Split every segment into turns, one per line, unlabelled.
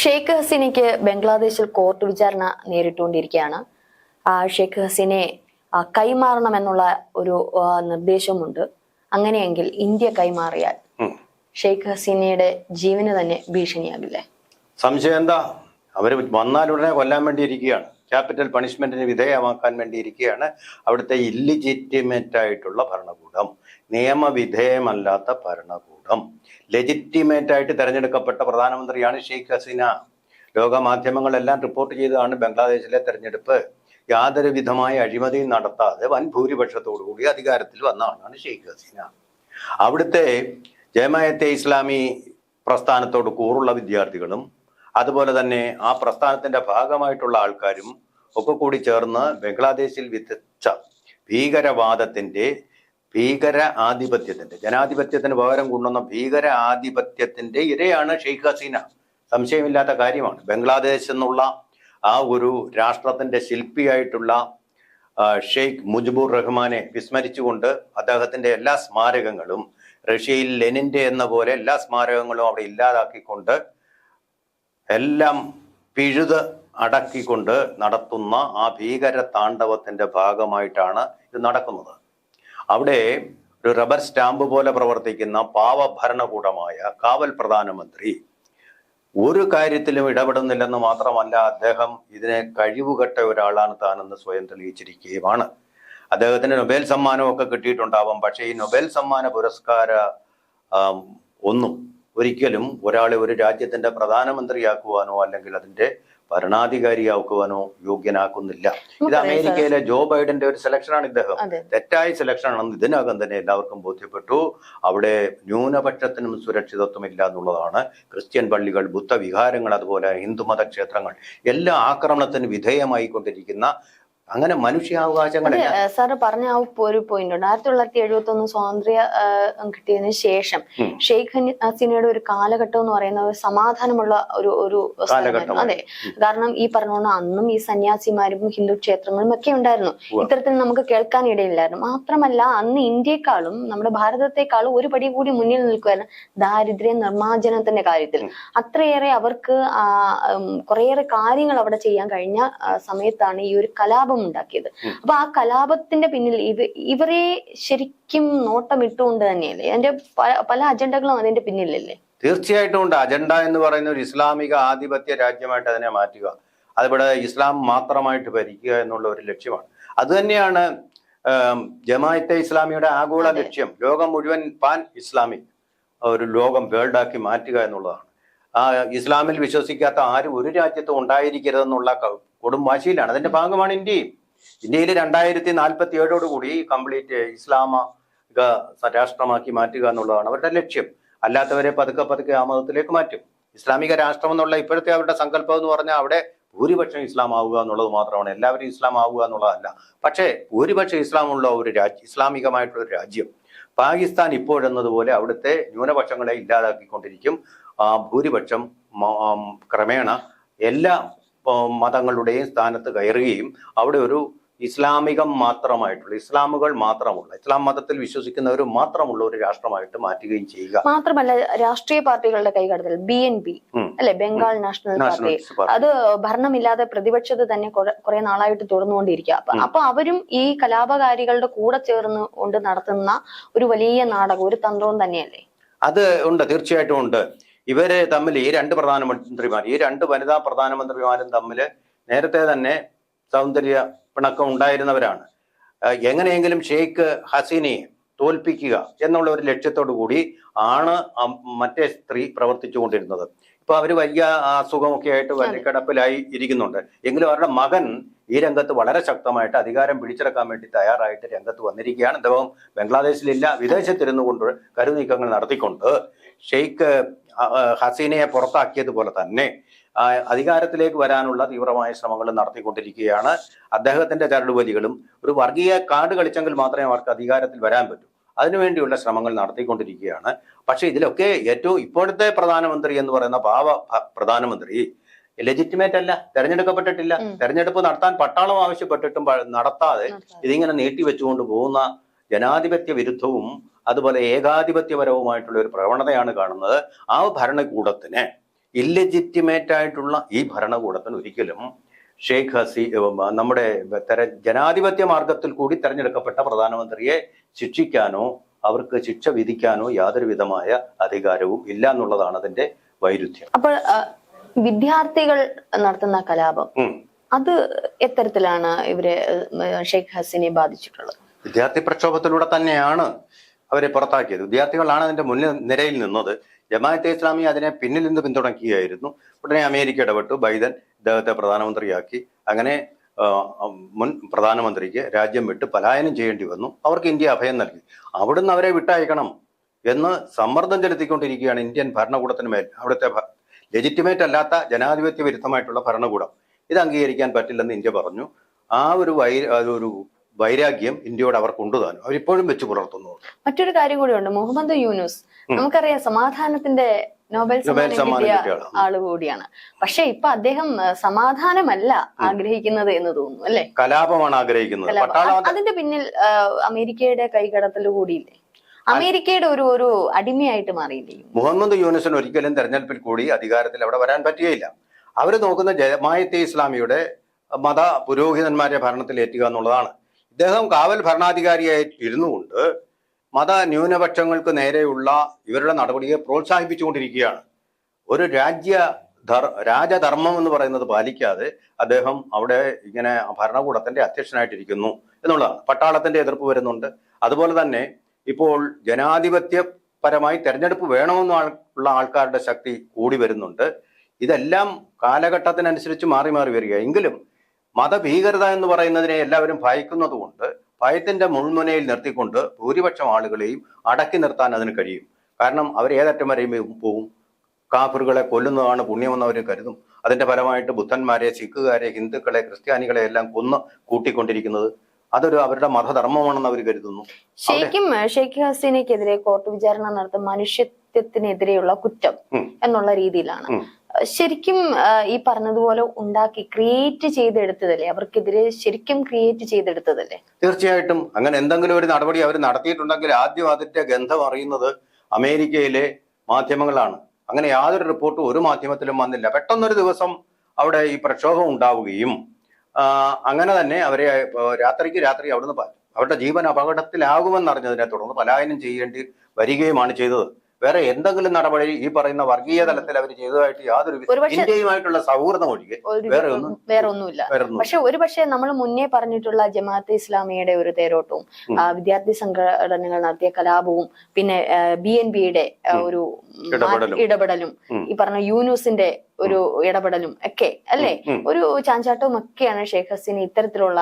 ഷെയ്ഖ് ഹസീനയ്ക്ക് ബംഗ്ലാദേശിൽ കോർട്ട് വിചാരണ നേരിട്ടുകൊണ്ടിരിക്കുകയാണ്. ഷെയ്ഖ് ഹസീനെ കൈമാറണം കൈമാറണമെന്നുള്ള ഒരു നിർദ്ദേശമുണ്ട്. അങ്ങനെയെങ്കിൽ ഇന്ത്യ കൈമാറിയാൽ ഷെയ്ഖ് ഹസീനയുടെ ജീവന് തന്നെ ഭീഷണിയാകില്ലേ?
സംശയം എന്താ? അവർ വന്നാൽ ഉടനെ കൊല്ലാൻ വേണ്ടി ഇരിക്കുകയാണ്. ക്യാപിറ്റൽ പണിഷ്മെന്റിന് വിധേയമാക്കാൻ വേണ്ടി ഇരിക്കുകയാണ്. അവിടുത്തെ ഇല്ലിജിറ്റിമേറ്റ് ആയിട്ടുള്ള ഭരണകൂടം. നിയമവിധേയമല്ലാത്ത ഭരണകൂടം. ലെജിറ്റിമേറ്റ് ആയിട്ട് തെരഞ്ഞെടുക്കപ്പെട്ട പ്രധാനമന്ത്രിയാണ് ഷെയ്ഖ് ഹസീന. ലോകമാധ്യമങ്ങളെല്ലാം റിപ്പോർട്ട് ചെയ്തതാണ് ബംഗ്ലാദേശിലെ തെരഞ്ഞെടുപ്പ്. യാതൊരു വിധമായ അഴിമതിയും നടത്താതെ വൻ ഭൂരിപക്ഷത്തോടു കൂടി അധികാരത്തിൽ വന്ന ആളാണ് ഷെയ്ഖ് ഹസീന. അവിടുത്തെ ജമായത്തെ ഇസ്ലാമി പ്രസ്ഥാനത്തോട് കൂറുള്ള വിദ്യാർത്ഥികളും അതുപോലെ തന്നെ ആ പ്രസ്ഥാനത്തിന്റെ ഭാഗമായിട്ടുള്ള ആൾക്കാരും ഒക്കെ കൂടി ചേർന്ന് ബംഗ്ലാദേശിൽ വിധിച്ച ഭീകരവാദത്തിന്റെ ഭീകര ആധിപത്യത്തിന്റെ ജനാധിപത്യത്തിന് പകരം കൊണ്ടുവന്ന ഭീകര ആധിപത്യത്തിന്റെ ഇരയാണ് ഷെയ്ഖ് ഹസീന. സംശയമില്ലാത്ത കാര്യമാണ്. ബംഗ്ലാദേശ് എന്നുള്ള ആ ഒരു രാഷ്ട്രത്തിന്റെ ശില്പിയായിട്ടുള്ള ഷെയ്ഖ് മുജിബുർ റഹ്മാനെ വിസ്മരിച്ചുകൊണ്ട് അദ്ദേഹത്തിന്റെ എല്ലാ സ്മാരകങ്ങളും റഷ്യയിൽ ലെനിന്റെ എന്ന പോലെ എല്ലാ സ്മാരകങ്ങളും അവിടെ ഇല്ലാതാക്കിക്കൊണ്ട് എല്ലാം പിഴുത് അടക്കിക്കൊണ്ട് നടത്തുന്ന ആ ഭീകര താണ്ഡവത്തിന്റെ ഭാഗമായിട്ടാണ് ഇത് നടക്കുന്നത്. അവിടെ ഒരു റബ്ബർ സ്റ്റാമ്പ് പോലെ പ്രവർത്തിക്കുന്ന പാവ ഭരണകൂടമായ കാവൽ പ്രധാനമന്ത്രി ഒരു കാര്യത്തിലും ഇടപെടുന്നില്ലെന്ന് മാത്രമല്ല അദ്ദേഹം ഇതിനെ കഴിവുകെട്ട ഒരാളാണ് താനെന്ന് സ്വയം തെളിയിച്ചിരിക്കുകയുമാണ്. അദ്ദേഹത്തിന് നൊബേൽ സമ്മാനമൊക്കെ കിട്ടിയിട്ടുണ്ടാവാം പക്ഷേ ഈ നൊബേൽ സമ്മാന പുരസ്കാര ഒന്നും ഒരിക്കലും ഒരാളെ ഒരു രാജ്യത്തിന്റെ പ്രധാനമന്ത്രിയാക്കുവാനോ അല്ലെങ്കിൽ അതിന്റെ ഭരണാധികാരിയാക്കുവാനോ യോഗ്യനാക്കുന്നില്ല. ഇത് അമേരിക്കയിലെ ജോ ബൈഡന്റെ ഒരു സെലക്ഷനാണ് ഇദ്ദേഹം. തെറ്റായ സെലക്ഷൻ ആണെന്ന് ഇതിനകം തന്നെ എല്ലാവർക്കും ബോധ്യപ്പെട്ടു. അവിടെ ന്യൂനപക്ഷത്തിനും സുരക്ഷിതത്വമില്ല എന്നുള്ളതാണ് ക്രിസ്ത്യൻ പള്ളികൾ ബുദ്ധവിഹാരങ്ങൾ അതുപോലെ ഹിന്ദുമത ക്ഷേത്രങ്ങൾ എല്ലാ ആക്രമണത്തിന് വിധേയമായിക്കൊണ്ടിരിക്കുന്ന അങ്ങനെ മനുഷ്യാവകാശങ്ങൾ
സാറ് പറഞ്ഞ ആ ഒരു പോയിന്റ് ഉണ്ട്. ആയിരത്തി തൊള്ളായിരത്തി എഴുപത്തി ഒന്ന് സ്വാതന്ത്ര്യ കിട്ടിയതിനു ശേഷം ഷെയ്ഖ് ഹസീനയുടെ ഒരു കാലഘട്ടം എന്ന് പറയുന്ന ഒരു സമാധാനമുള്ള ഒരു ഒരു. അതെ. കാരണം ഈ പറഞ്ഞോണം അന്നും ഈ സന്യാസിമാരും ഹിന്ദു ക്ഷേത്രങ്ങളും ഒക്കെ ഉണ്ടായിരുന്നു. ഇത്തരത്തിൽ നമുക്ക് കേൾക്കാൻ ഇടയില്ലായിരുന്നു. മാത്രമല്ല അന്ന് ഇന്ത്യയെക്കാളും നമ്മുടെ ഭാരതത്തെക്കാളും ഒരു പടി കൂടി മുന്നിൽ നിൽക്കുകയാണ് ദാരിദ്ര്യ നിർമ്മാർജനത്തിന്റെ കാര്യത്തിൽ. അത്രയേറെ അവർക്ക് കുറേയേറെ കാര്യങ്ങൾ അവിടെ ചെയ്യാൻ കഴിഞ്ഞ സമയത്താണ് ഈ ഒരു കലാപം ഉണ്ടാക്കിയത്
ഉം.
അപ്പൊ ആ കലാപത്തിന്റെ പിന്നിൽ ഇവ ഇവരെ ശരിക്കും നോട്ടമിട്ടുകൊണ്ട് തന്നെയല്ലേ? അതിന്റെ പല അജണ്ടകളും അതിന്റെ പിന്നിലല്ലേ?
തീർച്ചയായിട്ടും ഉണ്ട്. അജണ്ട എന്ന് പറയുന്ന ഒരു ഇസ്ലാമിക ആധിപത്യ രാജ്യമായിട്ട് അതിനെ മാറ്റുക. അതിവിടെ ഇസ്ലാം മാത്രമായിട്ട് ഭരിക്കുക എന്നുള്ള ഒരു ലക്ഷ്യമാണ്. അതുതന്നെയാണ് ജമാഅത്തെ ഇസ്ലാമിയുടെ ആഗോള ലക്ഷ്യം. ലോകം മുഴുവൻ പാൻ ഇസ്ലാമിക് ഒരു ലോകം വേൾഡാക്കി മാറ്റുക എന്നുള്ളതാണ്. ഇസ്ലാമിൽ വിശ്വസിക്കാത്ത ആരും ഒരു രാജ്യത്തും ഉണ്ടായിരിക്കരുതെന്നുള്ള കൊടും വാശിയിലാണ്. അതിന്റെ ഭാഗമാണ് ഇന്ത്യയും. ഇന്ത്യയിൽ രണ്ടായിരത്തി നാൽപ്പത്തി ഏഴോടുകൂടി കംപ്ലീറ്റ് ഇസ്ലാമിക രാഷ്ട്രമാക്കി മാറ്റുക എന്നുള്ളതാണ് അവരുടെ ലക്ഷ്യം. അല്ലാത്തവരെ പതുക്കെ പതുക്കെ ആ മതത്തിലേക്ക് മാറ്റും. ഇസ്ലാമിക രാഷ്ട്രം എന്നുള്ള ഇപ്പോഴത്തെ അവരുടെ സങ്കല്പം എന്ന് പറഞ്ഞാൽ അവിടെ ഭൂരിപക്ഷം ഇസ്ലാം ആവുക എന്നുള്ളത് മാത്രമാണ്. എല്ലാവരും ഇസ്ലാം ആവുക എന്നുള്ളതല്ല. പക്ഷേ ഭൂരിപക്ഷം ഇസ്ലാമുള്ള ഒരു രാജ്യം ഇസ്ലാമികമായിട്ടുള്ള ഒരു രാജ്യം. പാകിസ്ഥാൻ ഇപ്പോഴെന്നതുപോലെ അവിടുത്തെ ന്യൂനപക്ഷങ്ങളെ ഇല്ലാതാക്കിക്കൊണ്ടിരിക്കും. ഭൂരിപക്ഷം ക്രമേണ എല്ലാ മതങ്ങളുടെയും സ്ഥാനത്ത് കയറുകയും അവിടെ ഒരു ഇസ്ലാമികം മാത്രമായിട്ടുള്ള ഇസ്ലാമുകൾ മാത്രമുള്ള ഇസ്ലാം മതത്തിൽ വിശ്വസിക്കുന്നവർ മാത്രമുള്ള ഒരു രാഷ്ട്രമായിട്ട് മാറ്റുകയും ചെയ്യുക.
മാത്രമല്ല രാഷ്ട്രീയ പാർട്ടികളുടെ കൈകടത്തൽ ബി എൻ പി അല്ലെ ബംഗാൾ നാഷണൽ പാർട്ടി അത് ഭരണമില്ലാതെ പ്രതിപക്ഷത്ത് തന്നെ കുറെ- നാളായിട്ട് തുടർന്നുകൊണ്ടിരിക്കുക. അപ്പൊ അവരും ഈ കലാപകാരികളുടെ കൂടെ ചേർന്ന് കൊണ്ട് നടത്തുന്ന ഒരു വലിയ നാടകം ഒരു തന്ത്രവും തന്നെയല്ലേ?
അത് ഉണ്ട് തീർച്ചയായിട്ടും ഉണ്ട്. ഇവർ തമ്മിൽ ഈ രണ്ട് പ്രധാനമന്ത്രിമാർ ഈ രണ്ട് വനിതാ പ്രധാനമന്ത്രിമാരും തമ്മിൽ നേരത്തെ തന്നെ സൗന്ദര്യ പിണക്കം ഉണ്ടായിരുന്നവരാണ്. എങ്ങനെയെങ്കിലും ഷെയ്ഖ് ഹസീനയെ തോൽപ്പിക്കുക എന്നുള്ള ഒരു ലക്ഷ്യത്തോടു കൂടി ആണ് മറ്റേ സ്ത്രീ പ്രവർത്തിച്ചു കൊണ്ടിരുന്നത് ഇപ്പൊ അവർ വലിയ അസുഖമൊക്കെ ആയിട്ട് വലിയ കിടപ്പിലായി ഇരിക്കുന്നുണ്ട്. എങ്കിലും അവരുടെ മകൻ ഈ രംഗത്ത് വളരെ ശക്തമായിട്ട് അധികാരം പിടിച്ചെടുക്കാൻ വേണ്ടി തയ്യാറായിട്ട് രംഗത്ത് വന്നിരിക്കുകയാണ്. അദ്ദേഹം ബംഗ്ലാദേശിലില്ല വിദേശത്തിരുന്നു കൊണ്ട് കരുനീക്കങ്ങൾ നടത്തിക്കൊണ്ട് ഷെയ്ഖ് ഹസീനയെ പുറത്താക്കിയതുപോലെ തന്നെ അധികാരത്തിലേക്ക് വരാനുള്ള തീവ്രമായ ശ്രമങ്ങൾ നടത്തിക്കൊണ്ടിരിക്കുകയാണ്. അദ്ദേഹത്തിന്റെ ചരടുവലികളും ഒരു വർഗീയ കാർഡ് കളിച്ചെങ്കിൽ മാത്രമേ അവർക്ക് അധികാരത്തിൽ വരാൻ പറ്റൂ. അതിനുവേണ്ടിയുള്ള ശ്രമങ്ങൾ നടത്തിക്കൊണ്ടിരിക്കുകയാണ്. പക്ഷേ ഇതിലൊക്കെ ഏറ്റവും ഇപ്പോഴത്തെ പ്രധാനമന്ത്രി എന്ന് പറയുന്ന പാവ പ്രധാനമന്ത്രി ലെജിറ്റിമേറ്റ് അല്ല തെരഞ്ഞെടുക്കപ്പെട്ടിട്ടില്ല. തെരഞ്ഞെടുപ്പ് നടത്താൻ പട്ടാളം ആവശ്യപ്പെട്ടിട്ടും നടത്താതെ. ഇതിങ്ങനെ നീട്ടിവെച്ചുകൊണ്ട് പോകുന്ന ജനാധിപത്യ വിരുദ്ധവും അതുപോലെ ഏകാധിപത്യപരവുമായിട്ടുള്ള ഒരു പ്രവണതയാണ് കാണുന്നത്. ആ ഭരണകൂടത്തിന് ഇല്ലെജിറ്റിമേറ്റ് ആയിട്ടുള്ള ഈ ഭരണകൂടത്തിന് ഒരിക്കലും ഷെയ്ഖ് ഹസി നമ്മുടെ തെര ജനാധിപത്യ മാർഗത്തിൽ കൂടി തെരഞ്ഞെടുക്കപ്പെട്ട പ്രധാനമന്ത്രിയെ ശിക്ഷിക്കാനോ അവർക്ക് ശിക്ഷ വിധിക്കാനോ യാതൊരു വിധമായ അധികാരവും ഇല്ല എന്നുള്ളതാണ് അതിന്റെ വൈരുദ്ധ്യം.
അപ്പോൾ വിദ്യാർത്ഥികൾ നടത്തുന്ന കലാപം അത് എത്തരത്തിലാണ് ഇവരെ ഷെയ്ഖ് ഹസീനെ ബാധിച്ചിട്ടുള്ളത്?
വിദ്യാർത്ഥി പ്രക്ഷോഭത്തിലൂടെ തന്നെയാണ് അവരെ പുറത്താക്കിയത്. വിദ്യാർത്ഥികളാണ് അതിന്റെ മുന്നിൽ നിരയിൽ നിന്നത്. ജമാഅത്തെ ഇസ്ലാമി അതിനെ പിന്നിൽ നിന്ന് പിന്തുണക്കുകയായിരുന്നു ഉടനെ അമേരിക്ക ഇടപെട്ടു. ബൈഡൻ ഇദ്ദേഹത്തെ പ്രധാനമന്ത്രിയാക്കി. അങ്ങനെ മുൻ പ്രധാനമന്ത്രിക്ക് രാജ്യം വിട്ട് പലായനം ചെയ്യേണ്ടി വന്നു. അവർക്ക് ഇന്ത്യ അഭയം നൽകി. അവിടുന്ന് അവരെ വിട്ടയക്കണം എന്ന് സമ്മർദ്ദം ചെലുത്തിക്കൊണ്ടിരിക്കുകയാണ് ഇന്ത്യൻ ഭരണകൂടത്തിന് മേൽ. അവിടുത്തെ ലെജിറ്റിമേറ്റ് അല്ലാത്ത ജനാധിപത്യ വിരുദ്ധമായിട്ടുള്ള ഭരണകൂടം. ഇത് അംഗീകരിക്കാൻ പറ്റില്ലെന്ന് ഇന്ത്യ പറഞ്ഞു. ആ ഒരു വൈ ഒരു വൈരാഗ്യം ഇന്ത്യയോട് അവർ കൊണ്ടുതാനും അവരിപ്പോഴും വെച്ച് പുലർത്തുന്നു
മറ്റൊരു കാര്യം കൂടിയുണ്ട്. മുഹമ്മദ് യൂനുസ് നമുക്കറിയാം സമാധാനത്തിന്റെ നോബൽ സമ്മാനം കിട്ടിയ ആൾ കൂടിയാണ്. പക്ഷെ ഇപ്പൊ അദ്ദേഹം സമാധാനമല്ല ആഗ്രഹിക്കുന്നത് എന്ന് തോന്നുന്നു അല്ലെ?
കലാപമാണ് ആഗ്രഹിക്കുന്നത്.
അതിന്റെ പിന്നിൽ അമേരിക്കയുടെ കൈകടത്തൽ കൂടിയില്ലേ? അമേരിക്കയുടെ ഒരു ഒരു അടിമയായിട്ട് മാറിയില്ലേ?
മുഹമ്മദ് യൂനിസിന് ഒരിക്കലും തെരഞ്ഞെടുപ്പിൽ കൂടി അധികാരത്തിൽ അവിടെ വരാൻ പറ്റുകയില്ല. അവർ നോക്കുന്ന ജമായത്തെ ഇസ്ലാമിയുടെ മത പുരോഹിതന്മാരെ ഭരണത്തിൽ ഏറ്റുക എന്നുള്ളതാണ്. ഇദ്ദേഹം കാവൽ ഭരണാധികാരിയായി ഇരുന്നു കൊണ്ട് മത ന്യൂനപക്ഷങ്ങൾക്ക് നേരെയുള്ള ഇവരുടെ നടപടിയെ പ്രോത്സാഹിപ്പിച്ചുകൊണ്ടിരിക്കുകയാണ്. ഒരു രാജ്യ രാജധർമ്മം എന്ന് പറയുന്നത് പാലിക്കാതെ അദ്ദേഹം അവിടെ ഇങ്ങനെ ഭരണകൂടത്തിന്റെ അധ്യക്ഷനായിട്ടിരിക്കുന്നു എന്നുള്ളതാണ്. പട്ടാളത്തിന്റെ എതിർപ്പ് വരുന്നുണ്ട്. അതുപോലെ തന്നെ ഇപ്പോൾ ജനാധിപത്യപരമായി തെരഞ്ഞെടുപ്പ് വേണമെന്ന് ആൾ- ഉള്ള ആൾക്കാരുടെ ശക്തി കൂടി വരുന്നുണ്ട്. ഇതെല്ലാം കാലഘട്ടത്തിനനുസരിച്ച് മാറി മാറി വരിക എങ്കിലും മതഭീകരത എന്ന് പറയുന്നതിനെ എല്ലാവരും ഭയക്കുന്നതുകൊണ്ട് ഭയത്തിന്റെ മുൾമുനയിൽ നിർത്തിക്കൊണ്ട് ഭൂരിപക്ഷം ആളുകളെയും അടക്കി നിർത്താൻ അതിന് കഴിയും. കാരണം അവർ ഏതറ്റം വരെയും പോവും. കാഫറുകളെ കൊല്ലുന്നതാണ് പുണ്യമെന്ന് അവർ കരുതും. അതിന്റെ ഫലമായിട്ട് ബുദ്ധന്മാരെ സിഖുകാരെ ഹിന്ദുക്കളെ ക്രിസ്ത്യാനികളെ എല്ലാം കൊന്ന് കൂട്ടിക്കൊണ്ടിരിക്കുന്നത് അതൊരു അവരുടെ മതധർമ്മമാണെന്ന് അവർ കരുതുന്നു.
ശരിക്കും ഷെയ്ഖ് ഹസീനയ്ക്കെതിരെ കോർട്ട് വിചാരണ നടത്തും മനുഷ്യത്വത്തിനെതിരെയുള്ള കുറ്റം എന്നുള്ള രീതിയിലാണ്. ശരിക്കും ഈ പറഞ്ഞതുപോലെ ഉണ്ടാക്കി ക്രിയേറ്റ് ചെയ്തെടുത്തതല്ലേ? അവർക്കെതിരെ ശരിക്കും ക്രിയേറ്റ് ചെയ്തെടുത്തതല്ലേ?
തീർച്ചയായിട്ടും. അങ്ങനെ എന്തെങ്കിലും ഒരു നടപടി അവർ നടത്തിയിട്ടുണ്ടെങ്കിൽ ആദ്യം അതിന്റെ ഗന്ധം അറിയുന്നത് അമേരിക്കയിലെ മാധ്യമങ്ങളാണ്. അങ്ങനെ യാതൊരു റിപ്പോർട്ടും ഒരു മാധ്യമത്തിലും വന്നില്ല. പെട്ടെന്നൊരു ദിവസം അവിടെ ഈ പ്രക്ഷോഭം ഉണ്ടാവുകയും അങ്ങനെ തന്നെ അവരെ രാത്രിക്ക് രാത്രി അവിടുന്ന് അവരുടെ ജീവൻ അപകടത്തിലാകുമെന്നറിഞ്ഞതിനെ തുടർന്ന് പലായനം ചെയ്യേണ്ടി വരികയുമാണ് ചെയ്തത്. വേറെ എന്തെങ്കിലും നടപടി ഈ പറയുന്ന വർഗീയ തലത്തിൽ അവർ ചെയ്തതായിട്ട് യാതൊരു ഇന്ത്യയുമായിട്ടുള്ള സൗഹൃദം ഒഴികെ വേറെ ഒന്നും-
വേറെ ഒന്നുമില്ല. പക്ഷെ ഒരു പക്ഷേ നമ്മൾ മുന്നേ പറഞ്ഞിട്ടുള്ള ജമാഅത്ത് ഇസ്ലാമിയുടെ ഒരു തേരോട്ടവും വിദ്യാർത്ഥി സംഘടനകൾ നടത്തിയ കലാപവും പിന്നെ ബി എൻ ബിയുടെ. ഒരു
ഇടപെടലും.
ഈ പറഞ്ഞ യൂനൂസിന്റെ ഒരു ഇടപെടലും ഒക്കെ അല്ലേ? ഒരു ചാഞ്ചാട്ടവും ഒക്കെയാണ് ഷെയ്ഖ് ഹസീന ഇത്തരത്തിലുള്ള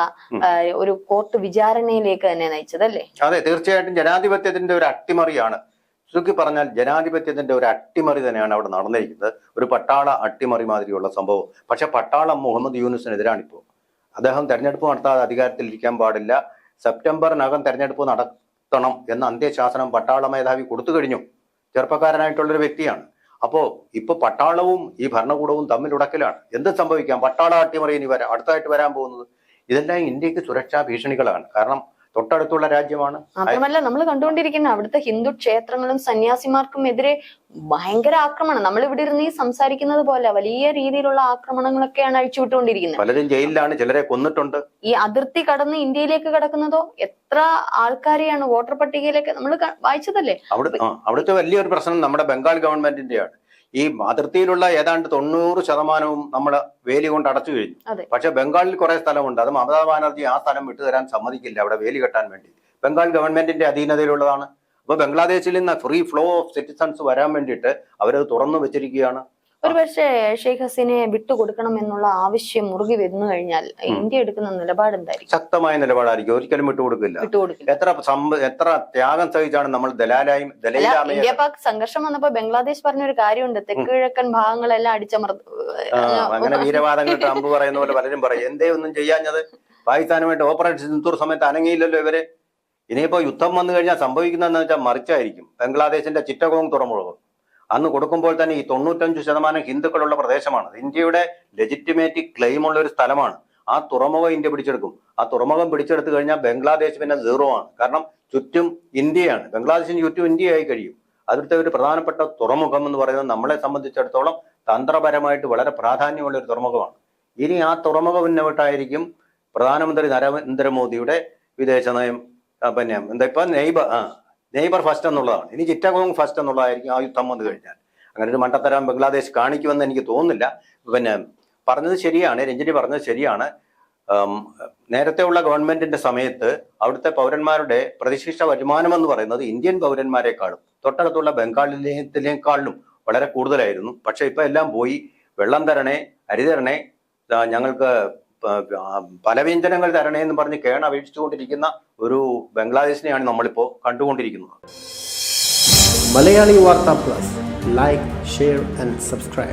ഒരു കോർട്ട് വിചാരണയിലേക്ക് തന്നെ നയിച്ചത് അല്ലേ
അതെ തീർച്ചയായിട്ടും ജനാധിപത്യത്തിന്റെ ഒരു അട്ടിമറിയാണ്. ചുരുക്കി പറഞ്ഞാൽ ജനാധിപത്യത്തിന്റെ ഒരു അട്ടിമറി തന്നെയാണ് അവിടെ നടന്നിരിക്കുന്നത്. ഒരു പട്ടാള അട്ടിമറി മാതിരിയുള്ള സംഭവം. പക്ഷെ പട്ടാളം മുഹമ്മദ് യൂനുസിനെതിരാണ് ഇപ്പോൾ അദ്ദേഹം തെരഞ്ഞെടുപ്പ് നടത്താതെ അധികാരത്തിൽ ഇരിക്കാൻ പാടില്ല. സെപ്റ്റംബറിനകം തെരഞ്ഞെടുപ്പ് നടത്തണം എന്ന അന്ത്യശാസനം പട്ടാള മേധാവി കൊടുത്തു കഴിഞ്ഞു. ചെറുപ്പക്കാരനായിട്ടുള്ള ഒരു വ്യക്തിയാണ്. അപ്പോ ഇപ്പൊ പട്ടാളവും ഈ ഭരണകൂടവും തമ്മിൽ ഉടക്കലാണ്. എന്ത് സംഭവിക്കാം? പട്ടാള അട്ടിമറി ഇനി വരാം അടുത്തായിട്ട് വരാൻ പോകുന്നത്. ഇതെല്ലാം ഇന്ത്യയ്ക്ക് സുരക്ഷാ ഭീഷണികളാണ്. കാരണം തൊട്ടടുത്തുള്ള രാജ്യമാണ്.
മാത്രമല്ല നമ്മൾ കണ്ടുകൊണ്ടിരിക്കുന്ന അവിടുത്തെ ഹിന്ദു ക്ഷേത്രങ്ങളും സന്യാസിമാർക്കും എതിരെ ഭയങ്കര ആക്രമണം. നമ്മൾ ഇവിടെ ഇരുന്ന് ഈ സംസാരിക്കുന്നത് പോലെ വലിയ രീതിയിലുള്ള ആക്രമണങ്ങളൊക്കെയാണ് അഴിച്ചുവിട്ടുകൊണ്ടിരിക്കുന്നത്.
പലരും ജയിലിലാണ് ചിലരെ കൊന്നിട്ടുണ്ട്.
ഈ അതിർത്തി കടന്ന് ഇന്ത്യയിലേക്ക് കടക്കുന്നതോ എത്ര ആൾക്കാരെയാണ് വോട്ടർ പട്ടികയിലേക്ക് നമ്മൾ വായിച്ചതല്ലേ?
അവിടെ അവിടുത്തെ വലിയൊരു പ്രശ്നം നമ്മുടെ ബംഗാൾ ഗവൺമെന്റിന്റെയാണ്. ഈ അതിർത്തിയിലുള്ള ഏതാണ്ട് തൊണ്ണൂറ് ശതമാനവും നമ്മൾ വേലി കൊണ്ട് അടച്ചു കഴിഞ്ഞു. പക്ഷെ ബംഗാളിൽ കുറെ സ്ഥലമുണ്ട്. അത് മമതാ ബാനർജി ആ സ്ഥലം വിട്ടുതരാൻ സമ്മതിക്കില്ല. അവിടെ വേലി കെട്ടാൻ വേണ്ടി. ബംഗാൾ ഗവൺമെന്റിന്റെ അധീനതയിലുള്ളതാണ്. അപ്പൊ ബംഗ്ലാദേശിൽ നിന്ന് ഫ്രീ ഫ്ലോ ഓഫ് സിറ്റിസൺസ് വരാൻ വേണ്ടിയിട്ട് അവരത് തുറന്നു വെച്ചിരിക്കുകയാണ്.
ഒരു പക്ഷേ ഷെയ്ഖ് ഹസീനെ വിട്ടുകൊടുക്കണം എന്നുള്ള ആവശ്യം മുറുകി വരുന്നു കഴിഞ്ഞാൽ ഇന്ത്യ എടുക്കുന്ന നിലപാട് എന്തായിരിക്കും?
ശക്തമായ നിലപാടായിരിക്കും. ഒരിക്കലും വിട്ടുകൊടുക്കില്ല.
വിട്ടുകൊടുക്കില്ല.
എത്ര എത്ര ത്യാഗം സഹിച്ചാണ് നമ്മൾ ദലാലായി
ഇന്ത്യ പാക് സംഘർഷം വന്നപ്പോ ബംഗ്ലാദേശ് പറഞ്ഞ ഒരു കാര്യമുണ്ട്. തെക്ക് കിഴക്കൻ ഭാഗങ്ങളെല്ലാം അടിച്ചമർ
ആ, അങ്ങനെ വീരവാദങ്ങൾ ട്രംപ് പറയുന്ന പോലെ പലരും പറയും. എന്തേ ഒന്നും ചെയ്യാഞ്ഞത്? പാകിസ്ഥാനുമായിട്ട് ഓപ്പറേഷൻ സിന്ധൂർ സമയത്ത് അനങ്ങിയില്ലല്ലോ ഇവർ. ഇനിയിപ്പോ യുദ്ധം വന്നു കഴിഞ്ഞാൽ സംഭവിക്കുന്നതെന്ന് വെച്ചാൽ മറിച്ചായിരിക്കും. ബംഗ്ലാദേശിന്റെ ചിറ്റകോങ് തുറമുഖം. അന്ന് കൊടുക്കുമ്പോൾ തന്നെ ഈ തൊണ്ണൂറ്റഞ്ച് ശതമാനം ഹിന്ദുക്കളുള്ള പ്രദേശമാണ്. ഇന്ത്യയുടെ ലെജിറ്റിമേറ്റ് ക്ലെയിം ഉള്ള ഒരു സ്ഥലമാണ്. ആ തുറമുഖം ഇന്ത്യ പിടിച്ചെടുക്കും. ആ തുറമുഖം പിടിച്ചെടുത്തു കഴിഞ്ഞാൽ ബംഗ്ലാദേശ് പിന്നെ സീറോ ആണ്. കാരണം ചുറ്റും ഇന്ത്യയാണ്. ബംഗ്ലാദേശിന് ചുറ്റും ഇന്ത്യയായി കഴിയും. അതിലത്തെ ഒരു പ്രധാനപ്പെട്ട തുറമുഖം എന്ന് പറയുന്നത് നമ്മളെ സംബന്ധിച്ചിടത്തോളം തന്ത്രപരമായിട്ട് വളരെ പ്രാധാന്യമുള്ള ഒരു തുറമുഖമാണ്. ഇനി ആ തുറമുഖ ഉന്നവിട്ടായിരിക്കും പ്രധാനമന്ത്രി നരേന്ദ്രമോദിയുടെ വിദേശ നയം പിന്നെ എന്താ ഇപ്പൊ നെയ്ബർ ആ നെയ്ബർ ഫസ്റ്റ് എന്നുള്ളതാണ്. ഇനി ചിറ്റഗോങ് ഫസ്റ്റ് എന്നുള്ളതായിരിക്കും ആ യുദ്ധം വന്നു കഴിഞ്ഞാൽ. അങ്ങനെ ഒരു മണ്ടത്തരം ബംഗ്ലാദേശ് കാണിക്കുമെന്ന് എനിക്ക് തോന്നുന്നില്ല. പിന്നെ പറഞ്ഞത് ശരിയാണ് രഞ്ജിനി പറഞ്ഞത് ശരിയാണ്. നേരത്തെ ഉള്ള ഗവൺമെന്റിന്റെ സമയത്ത് അവിടുത്തെ പൗരന്മാരുടെ പ്രതിശിഷ്ട വരുമാനം എന്ന് പറയുന്നത് ഇന്ത്യൻ പൗരന്മാരെക്കാളും തൊട്ടടുത്തുള്ള ബംഗാളിലേക്കാളിലും വളരെ കൂടുതലായിരുന്നു. പക്ഷെ ഇപ്പൊ എല്ലാം പോയി. വെള്ളം തരണേ അരി തരണേ ഞങ്ങൾക്ക് പ- ആ, പല വ്യഞ്ജനങ്ങൾ തരണേ എന്ന് പറഞ്ഞ് കേണ അപേക്ഷിച്ചുകൊണ്ടിരിക്കുന്ന ഒരു ബംഗ്ലാദേശിനെയാണ് നമ്മളിപ്പോ കണ്ടുകൊണ്ടിരിക്കുന്നത്.
Malayali Vartha plus. Like share and subscribe